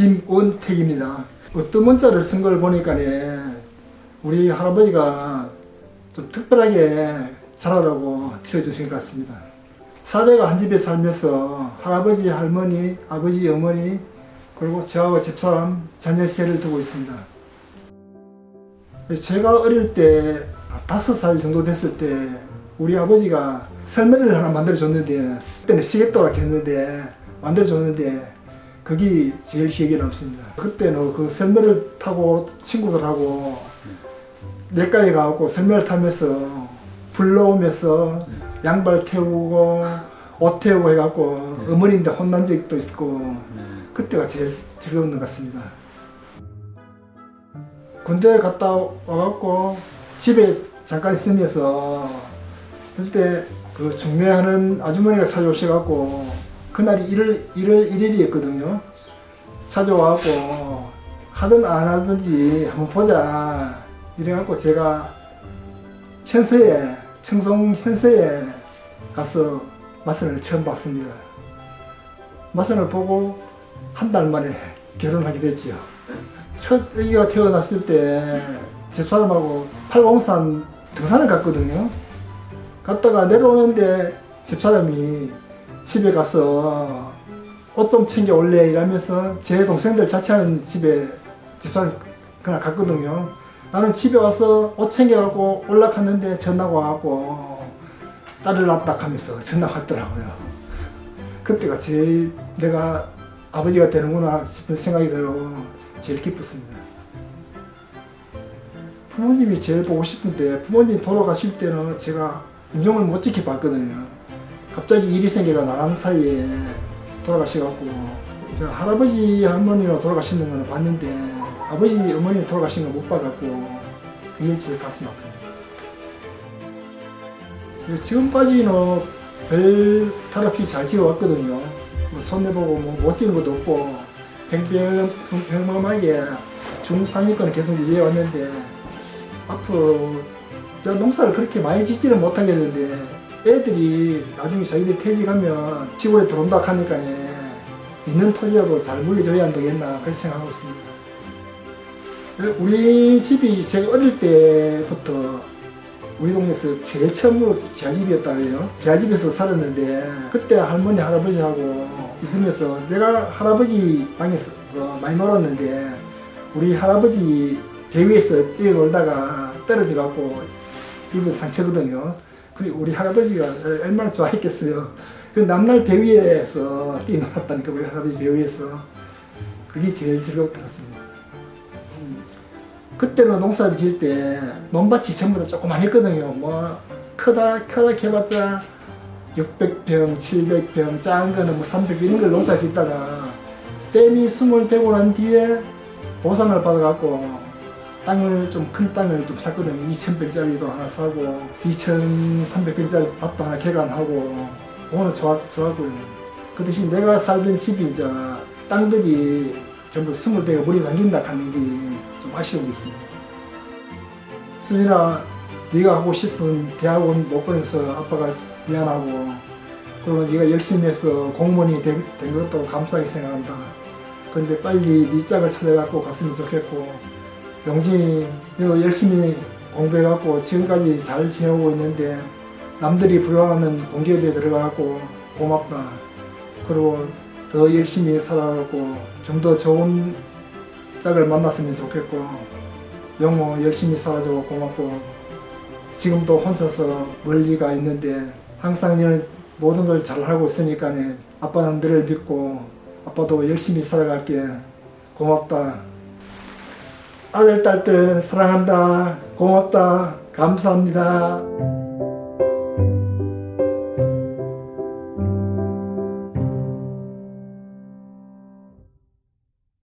김원택입니다. 어떤 문자를 쓴 걸 보니까 우리 할아버지가 좀 특별하게 살아라고 지어주신 것 같습니다. 사대가 한 집에 살면서 할아버지, 할머니, 아버지, 어머니 그리고 저하고 집사람, 자녀 세를 두고 있습니다. 제가 어릴 때 다섯 살 정도 됐을 때 우리 아버지가 설매를 하나 만들어 줬는데 그때는 시계도락 했는데 만들어 줬는데 그게 제일 기억에 남습니다. 그때는 그 설매를 타고 친구들하고 내과에 가고 설매를 타면서 불러오면서 양발 태우고 옷 태우고 해갖고 네. 어머니인데 혼난 적도 있고 네. 그때가 제일 즐거운 것 같습니다. 군대 갔다 와갖고 집에 잠깐 있으면서 그때 그 중매하는 아주머니가 찾아오셔갖고 그날이 1월, 1월 1일이었거든요. 찾아와갖고 하든 안 하든지 한번 보자. 이래갖고 제가 현서에, 청송 현서에 가서 마선을 처음 봤습니다. 마선을 보고 한 달 만에 결혼하게 됐지요. 첫 아기가 태어났을 때 집사람하고 팔공산 등산을 갔거든요. 갔다가 내려오는데 집사람이 집에 가서 옷 좀 챙겨 올래 이러면서 제 동생들 자취하는 집에 집사람이 그날 갔거든요. 나는 집에 와서 옷 챙겨갖고 올라갔는데 전화가 와갖고 딸을 낳았다 하면서 전화가 왔더라고요. 그때가 제일 내가 아버지가 되는구나 싶은 생각이 들어 제일 기뻤습니다. 부모님이 제일 보고 싶은데 부모님 돌아가실 때는 제가 인정을 못 지켜봤거든요. 갑자기 일이 생겨가 나간 사이에 돌아가셔갖고 저 할아버지 할머니가 돌아가시는 거는 봤는데 아버지 어머니 돌아가신 거못 봐갖고 그게 제일 가슴 아픕니다. 지금까지는 별탈 없이 잘 지어왔거든요. 뭐 손해보고 뭐못 지는 것도 없고 평평, 평범하게 중상위권을 계속 유지해왔는데 앞으로 저 농사를 그렇게 많이 짓지는 못하겠는데 애들이 나중에 자기들 퇴직하면 시골에 들어온다 하니까 있는 토지라도 잘 물려줘야 안 되겠나 그렇게 생각하고 있습니다. 우리 집이 제가 어릴 때부터 우리 동네에서 제일 처음으로 기아집이었다 해요. 기아집에서 살았는데 그때 할머니 할아버지하고 있으면서 내가 할아버지 방에서 많이 놀았는데 우리 할아버지 배 위에서 뛰어놀다가 떨어져 갖고 입에 상처거든요. 그리고 우리 할아버지가 얼마나 좋아했겠어요. 그 남날 배 위에서 뛰어놀았다니까 우리 할아버지 배 위에서 그게 제일 즐거웠던 것 같습니다. 그때는 농사를 지을 때 논밭이 전부 다 조그만 했거든요. 뭐 크다 크다 해봤자 600평, 700평, 작은 거는 뭐 300평 이런 걸 농사 짓다가 댐이 숨을 대고 난 뒤에 보상을 받아갖고 땅을 좀 큰 땅을 좀 샀거든요. 2,000평짜리도 하나 사고 2,300평짜리 밭도 하나 개간하고 오늘 좋았, 좋았고요. 그 대신 내가 살던 집이 이제 땅들이 전부 스물 대가 물이 잠긴다 하는 게 좀 아쉬움이 있습니다. 수민아, 네가 하고 싶은 대학원 못 보내서 아빠가 미안하고 그리고 네가 열심히 해서 공무원이 된, 된 것도 감사하게 생각한다. 근데 빨리 네 짝을 찾아갖고 갔으면 좋겠고 용진이 너 열심히 공부해갖고 지금까지 잘 지내고 있는데 남들이 부러워하는 공기업에 들어가갖고 고맙다. 그리고 더 열심히 살아갖고 좀 더 좋은 짝을 만났으면 좋겠고 영호 열심히 살아줘서 고맙고 지금도 혼자서 멀리 가 있는데 항상 너는 모든 걸 잘하고 있으니까 아빠는 너를 믿고 아빠도 열심히 살아갈게 고맙다 아들 딸들 사랑한다. 고맙다. 감사합니다